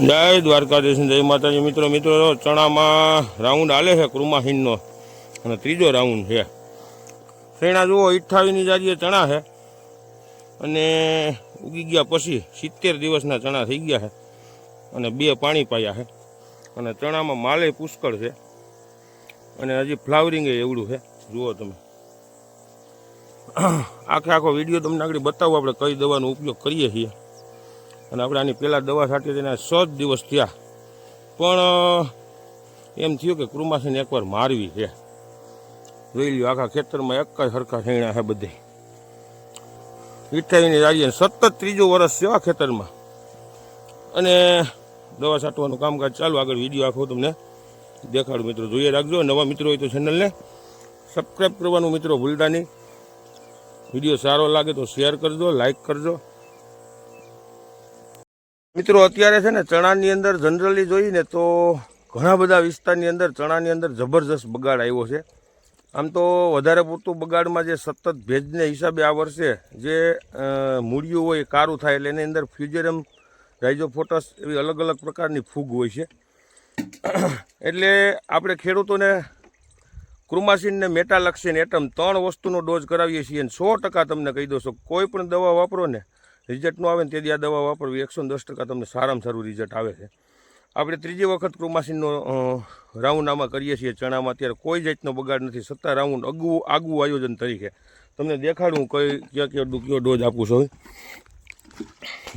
જય દ્વારકાધીશ જય માતાજી. મિત્રો મિત્રો, ચણામાં રાઉન્ડ હાલે છે કૃમાહીનનો અને ત્રીજો રાઉન્ડ છે. શેણા જુઓ અઠ્ઠાવીસની જારીએ ચણા છે. અને ઉગી ગયા પછી સિત્તેર દિવસના ચણા થઈ ગયા છે. અને બે પાણી પાયા છે. અને ચણામાં માલે પુષ્કળ છે. અને હજી ફ્લાવરિંગ એવડું છે. જુઓ તમે. આખે આખો વીડિયો તમને આગળ બતાવો, આપણે કઈ દવાનો ઉપયોગ કરીએ છીએ. અને આપણે આની પહેલાં દવા છાંટી તેના સો જ દિવસ થયા. પણ એમ થયું કે કૃમાસીને એકવાર મારવી છે. જોઈ લ્યો, આખા ખેતરમાં એક જ સરખા શેણા છે બધે. વિઠાવીને જાળીએ સતત ત્રીજું વર્ષ છે આ ખેતરમાં. અને દવા છાંટવાનું કામકાજ ચાલુ. આગળ વીડિયો આખો તમને દેખાડું મિત્રો. જોઈએ રાખજો. નવા મિત્રો હોય તો ચેનલને સબસ્ક્રાઈબ કરવાનું મિત્રો ભૂલતા નહીં. વીડિયો સારો લાગે તો શેર કરજો લાઈક કરજો. મિત્રો, અત્યારે છે ને ચણાની અંદર જનરલી જોઈને તો ઘણા બધા વિસ્તારની અંદર ચણાની અંદર જબરજસ્ત બગાડ આવ્યો છે. આમ તો વધારે પૂરતું બગાડમાં જે સતત ભેજને હિસાબે આ વર્ષે જે મૂળિયું હોય કારું થાય એટલે એની અંદર ફ્યુજેરમ, રાઇઝોફોટસ એવી અલગ અલગ પ્રકારની ફૂગ હોય છે. એટલે આપણે ખેડૂતોને ક્રુમાસીનને મેટાલક્સિન એટમ ત્રણ વસ્તુનો ડોઝ કરાવીએ છીએ અને સો ટકા તમને કહી દઉં છું, કોઈ પણ દવા વાપરો ને રિઝલ્ટ ન આવે ને તેથી આ દવા વાપરવી. એકસો દસ ટકા તમને સારામાં સારું રિઝલ્ટ આવે છે. આપણે ત્રીજી વખત ક્રુમાસીનનો રાઉન્ડ આમાં કરીએ છીએ ચણામાં. અત્યારે કોઈ જાતનો બગાડ નથી. સત્તા રાઉન્ડ અગવું, આગવું આયોજન તરીકે. તમને દેખાડું કઈ, ક્યાં ક્યાં કયો ડોઝ આપું છું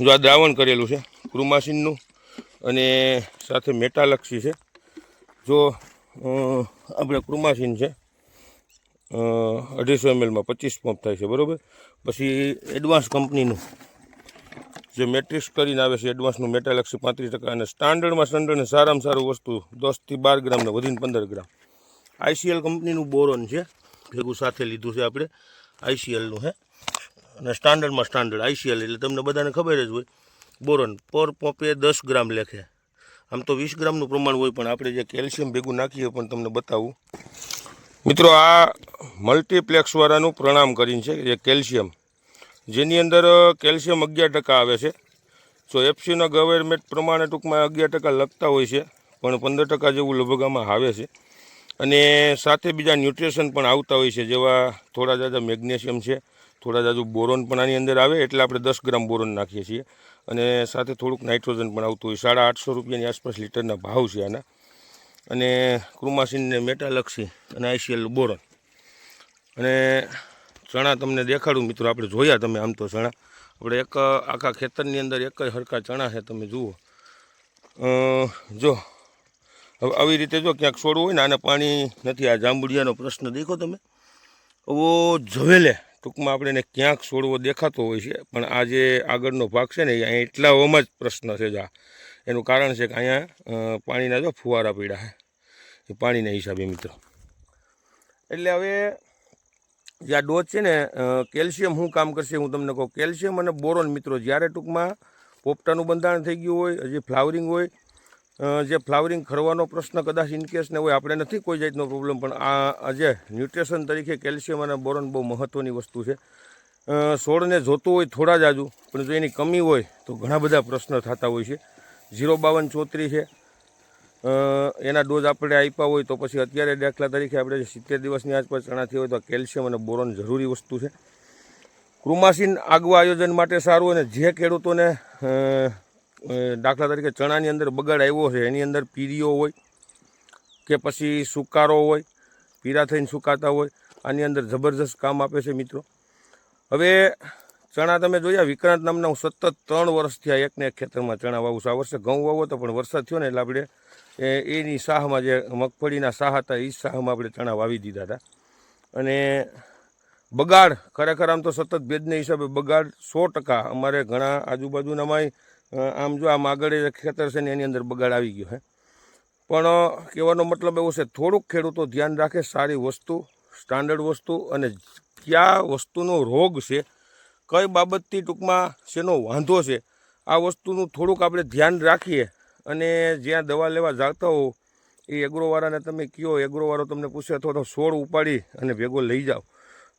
જો આ દ્રાવણ કરેલું છે, ક્રુમાસીનનું અને સાથે મેટાલક્ષી છે. જો આપણે ક્રુમાસીન છે અઢીસો એમએલમાં પચીસ પંપ થાય છે, બરાબર? પછી એડવાન્સ કંપનીનું જે મેટ્રિક્સ કરીને આવે છે એડવાન્સનું મેટાલક્ષી પાંત્રીસ ટકા અને સ્ટાન્ડર્ડમાં સ્ટાન્ડર્ડ સારામાં સારું વસ્તુ દસથી બાર ગ્રામને વધીને પંદર ગ્રામ. આઈસીએલ કંપનીનું બોરોન છે, ભેગું સાથે લીધું છે આપણે આઈસીએલનું હે. અને સ્ટાન્ડર્ડમાં સ્ટાન્ડર્ડ આઈસીએલ એટલે તમને બધાને ખબર જ હોય, બોરોન પર પોપે દસ ગ્રામ લેખે. આમ તો વીસ ગ્રામનું પ્રમાણ હોય, પણ આપણે જે કેલ્શિયમ ભેગું નાખીએ પણ તમને બતાવું. મિત્રો, આ મલ્ટીપ્લેક્સવાળાનું પ્રણામ કરીને છે, જે કેલ્શિયમ જેની અંદર કેલ્શિયમ અગિયાર ટકા આવે છે. સો એફસીના ગવર્મેન્ટ પ્રમાણે ટૂંકમાં અગિયાર ટકા લખતા હોય છે, પણ પંદર ટકા જેવું લગભગ આમાં આવે છે. અને સાથે બીજા ન્યુટ્રિશન પણ આવતા હોય છે, જેવા થોડા જાજા મેગ્નેશિયમ છે, થોડા જાજુ બોરોન પણ આની અંદર આવે, એટલે આપણે દસ ગ્રામ બોરોન નાખીએ છીએ. અને સાથે થોડુંક નાઇટ્રોજન પણ આવતું હોય સાડા આઠસો રૂપિયાની આસપાસ લીટરના ભાવ છે આના. અને ક્રુમાસીનને મેટાલક્ષી અને આઈસીએલ બોરોન. અને ચણા તમને દેખાડું, મિત્રો. આપણે જોયા તમે આમ તો ચણા આપણે એક આખા ખેતરની અંદર એક જ હરખા ચણા છે, તમે જુઓ. જો હવે આવી રીતે જો ક્યાંક છોડવું હોય ને, આને પાણી નથી. આ જાંબુડિયાનો પ્રશ્ન દેખો તમે. ઓ જવેલે ટૂંકમાં આપણે એને ક્યાંક છોડવો દેખાતો હોય છે, પણ આ જે આગળનો ભાગ છે ને અહીંયા એટલાઓમાં જ પ્રશ્ન છે જ એનું કારણ છે કે અહીંયા પાણીના જો ફુવારા પીડા છે. એ પાણીના હિસાબે, મિત્રો. એટલે હવે જે આ ડોઝ છે ને કેલ્શિયમ શું કામ કરશે હું તમને કહું, કેલ્શિયમ અને બોરોન મિત્રો, જ્યારે ટૂંકમાં પોપટાનું બંધારણ થઈ ગયું હોય, હજી ફ્લાવરિંગ હોય જે ફ્લાવરિંગ ખરવાનો પ્રશ્ન કદાચ ઇનકેસને હોય, આપણે નથી કોઈ જાતનો પ્રોબ્લેમ પણ આ આજે ન્યુટ્રિશન તરીકે કેલ્શિયમ અને બોરોન બહુ મહત્ત્વની વસ્તુ છે. છોડને જોતું હોય થોડા જ આજુ, પણ જો એની કમી હોય, તો ઘણા બધા પ્રશ્ન થતા હોય છે. ઝીરો બાવન ચોત્રીસ છે. એના ડોઝ આપણે આપ્યા હોય તો પછી અત્યારે દાખલા તરીકે આપણે સિત્તેર દિવસની આસપાસ ચણાથી હોય તો કેલ્શિયમ અને બોરોન જરૂરી વસ્તુ છે. કૃમાસીન આગવા આયોજન માટે સારું અને જે ખેડૂતોને દાખલા તરીકે ચણાની અંદર બગાડ આવ્યો છે, એની અંદર પીરીઓ હોય કે પછી સુકારો હોય, પીરા થઈને સુકાતા હોય, આની અંદર જબરજસ્ત કામ આપે છે મિત્રો. હવે ચણા તમે જોયા, વિક્રાંત નામના હું સતત ત્રણ વર્ષ થયા એકને એક ખેતરમાં ચણા વાવું છું. આ વર્ષે ઘઉં વાવો તો પણ વરસાદ થયો ને એટલે આપણે એની શાહમાં જે મગફળીના શાહ હતા એ શાહમાં આપણે ચણા વાવી દીધા હતા. અને બગાડ, ખરેખર આમ તો સતત ભેદને હિસાબે બગાડ સો ટકા. અમારે ઘણા આજુબાજુનામાંય આમ જો આમ આગળ ખેતર છે ને એની અંદર બગાડ આવી ગયો છે પણ કહેવાનો મતલબ એવો છે, થોડુંક ખેડૂતો ધ્યાન રાખે સારી વસ્તુ, સ્ટાન્ડર્ડ વસ્તુ અને કયા વસ્તુનો રોગ છે કઈ બાબતથી ટૂંકમાં શેનો વાંધો છે? આ વસ્તુનું થોડુંક આપણે ધ્યાન રાખીએ અને જ્યાં દવા લેવા જાતા હો, એ એગ્રોવાળાને તમે કહો એગ્રોવાળો તમને પૂછે અથવા તો છોડ ઉપાડી અને ભેગો લઈ જાઓ.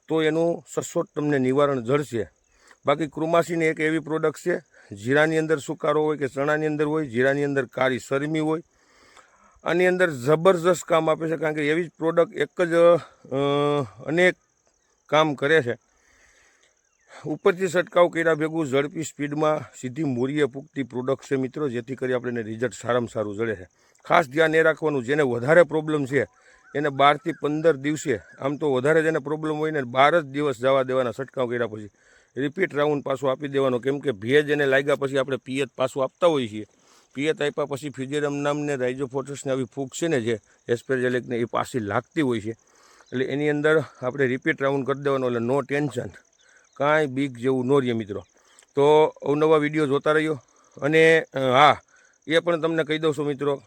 તો એનું સચોટ તમને નિવારણ જળશે બાકી ક્રુમાસીની એક એવી પ્રોડક્ટ છે, જીરાની અંદર સુકારો હોય કે ચણાની અંદર હોય, જીરાની અંદર કાળી શરમી હોય, આની અંદર જબરજસ્ત કામ આપે છે. કારણ કે એવી જ પ્રોડક્ટ એક જ અનેક કામ કરે છે. ઉપરથી છંટકાવ કર્યા ભેગું ઝડપી સ્પીડમાં સીધી મૂરીએ પૂગતી પ્રોડક્ટ છે મિત્રો, જેથી કરી આપણે રિઝલ્ટ સારામાં સારું જડે છે. ખાસ ધ્યાન એ રાખવાનું, જેને વધારે પ્રોબ્લેમ છે, એને બારથી પંદર દિવસે, આમ તો વધારે જેને પ્રોબ્લેમ હોય ને, બાર જ દિવસ જવા દેવાના છંટકાવ કર્યા પછી. રિપીટ રાઉન્ડ પાછો આપી દેવાનો, કેમ કે ભેજ એને લાગ્યા પછી આપણે પિયત પાછું આપતા હોઈએ છીએ. પિયત આપ્યા પછી ફિજેરમ નામને રાઇઝોફોટસને આવી ફૂગ છે ને જે એસ્પેરજેલિકને એ પાછી લાગતી હોય છે. એટલે એની અંદર આપણે રિપીટ રાઉન્ડ કરી દેવાનો, એટલે નો ટેન્શન કાંઈ બીક જેવું ન રહે મિત્રો. તો અવનવા વીડિયો જોતા રહ્યો અને હા, એ પણ તમને કહી દઉં છું મિત્રો.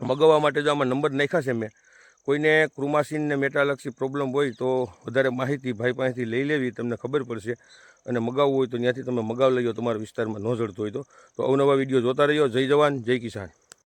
મગાવવા માટે જો આમાં નંબર નાખ્યા છે મેં, કોઈને ક્રુમાસીન ને મેટાલક્ષી પ્રોબ્લેમ હોય તો વધારે માહિતી ભાઈ પાસેથી લઈ લેવી, તમને ખબર પડશે. અને મગાવવું હોય તો ત્યાંથી તમે મગાવ લઈ તમારા વિસ્તારમાં ન જડતો હોય તો અવનવા વીડિયો જોતા રહ્યો. જય જવાન, જય કિસાન.